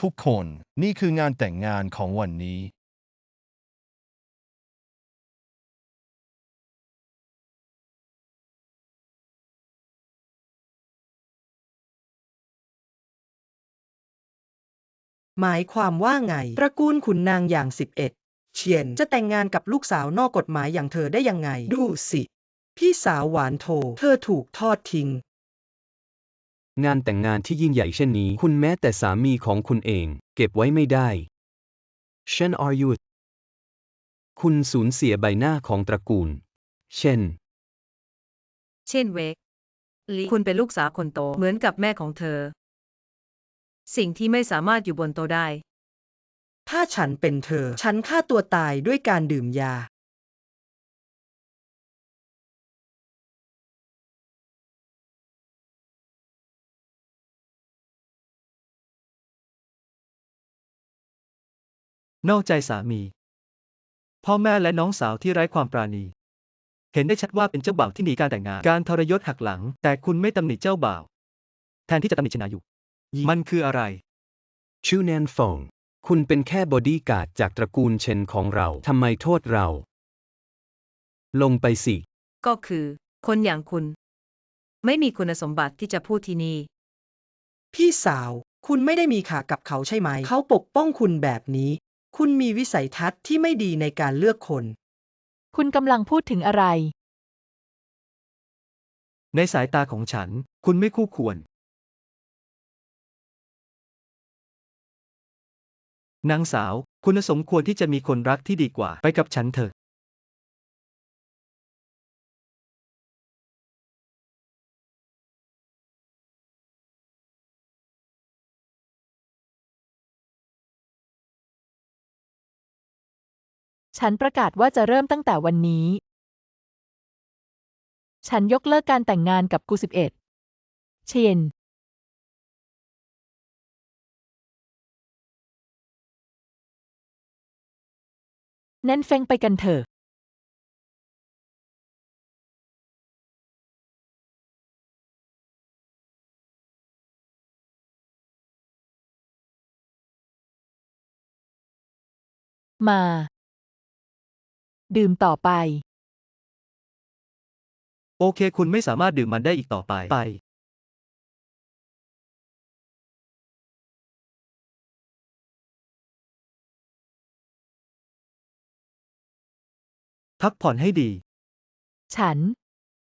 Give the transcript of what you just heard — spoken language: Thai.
ทุกคนนี่คืองานแต่งงานของวันนี้ หมายความว่าไง ตระกูลขุนนางอย่างสิบเอ็ดเชียนจะแต่งงานกับลูกสาวนอกกฎหมายอย่างเธอได้ยังไง ดูสิ พี่สาวหวานโทเธอถูกทอดทิ้ง งานแต่งงานที่ยิ่งใหญ่เช่นนี้ คุณแม้แต่สามีของคุณเอง เก็บไว้ไม่ได้เช่นอายุคุณสูญเสียใบหน้าของตระกูล เช่น เช่นเวกลีคุณเป็นลูกสาวคนโตเหมือนกับแม่ของเธอ สิ่งที่ไม่สามารถอยู่บนโตะได้ ถ้าฉันเป็นเธอ ฉันฆ่าตัวตายด้วยการดื่มยา นอกใจสามี พ่อแม่และน้องสาวที่ไร้ความปราณี เห็นได้ชัดว่าเป็นเจ้าบ่าวที่หนีการแต่งงาน การทรยศหักหลัง แต่คุณไม่ตำหนิเจ้าบ่าว แทนที่จะตำหนิชนาอยู่ มันคืออะไร ชูแนนฟง คุณเป็นแค่บอดี้การ์ดจากตระกูลเชนของเรา ทำไมโทษเรา ลงไปสิ ก็คือ คนอย่างคุณ ไม่มีคุณสมบัติที่จะพูดที่นี่ พี่สาว คุณไม่ได้มีขากับเขาใช่ไหม เขาปกป้องคุณแบบนี้ คุณมีวิสัยทัศน์ที่ไม่ดีในการเลือกคน คุณกำลังพูดถึงอะไร ในสายตาของฉัน คุณไม่คู่ควร นางสาว คุณสมควรที่จะมีคนรักที่ดีกว่าไปกับฉันเถอะ ฉันประกาศว่าจะเริ่มตั้งแต่วันนี้ ฉันยกเลิกการแต่งงานกับกูสิบเอ็ดเชียนแน่นเฟงไปกันเถอะมา ดื่มต่อไป โอเค คุณไม่สามารถดื่มมันได้อีกต่อไปไปพักผ่อนให้ดี ฉัน